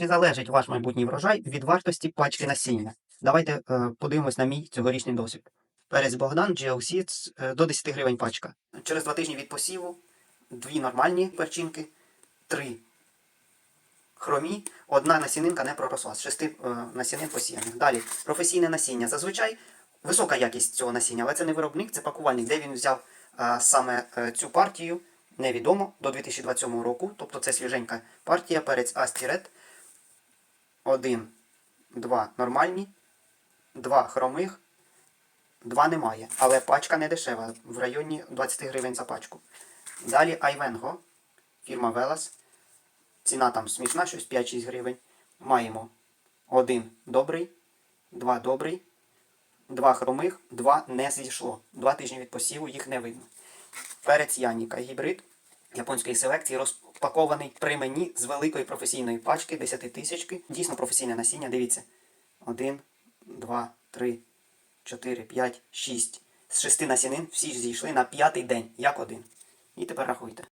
Чи залежить ваш майбутній врожай від вартості пачки насіння? Давайте е, подивимось на мій цьогорічний досвід. Перець Богдан GLC е, до 10 гривень пачка. Через 2 тижні від посіву, дві нормальні перчинки, три хромі, одна насінинка не проросла з шести е, насінин посіяних. Далі професійне насіння. Зазвичай висока якість цього насіння, але це не виробник, це пакувальник, де він взяв е, саме е, цю партію. Невідомо до 2027 року, тобто це свіженька партія перець Астірет. 1, 2 нормальні, два хромих, два немає. Але пачка не дешева, в районі 20 гривень за пачку. Далі Айвенго, фірма Велас. Ціна там смішна, щось 5-6 гривень. Маємо один добрий, два добрий, два хромих, два не зійшло. Два тижні від посіву їх не видно. Перець Яніка гібрид японської селекції розпакований при мені з великої професійної пачки 10 тисячки. Дійсно професійне насіння. Дивіться. Один, два, три, чотири, п'ять, шість. З шести насінин всі ж зійшли на п'ятий день, як один. І тепер рахуйте.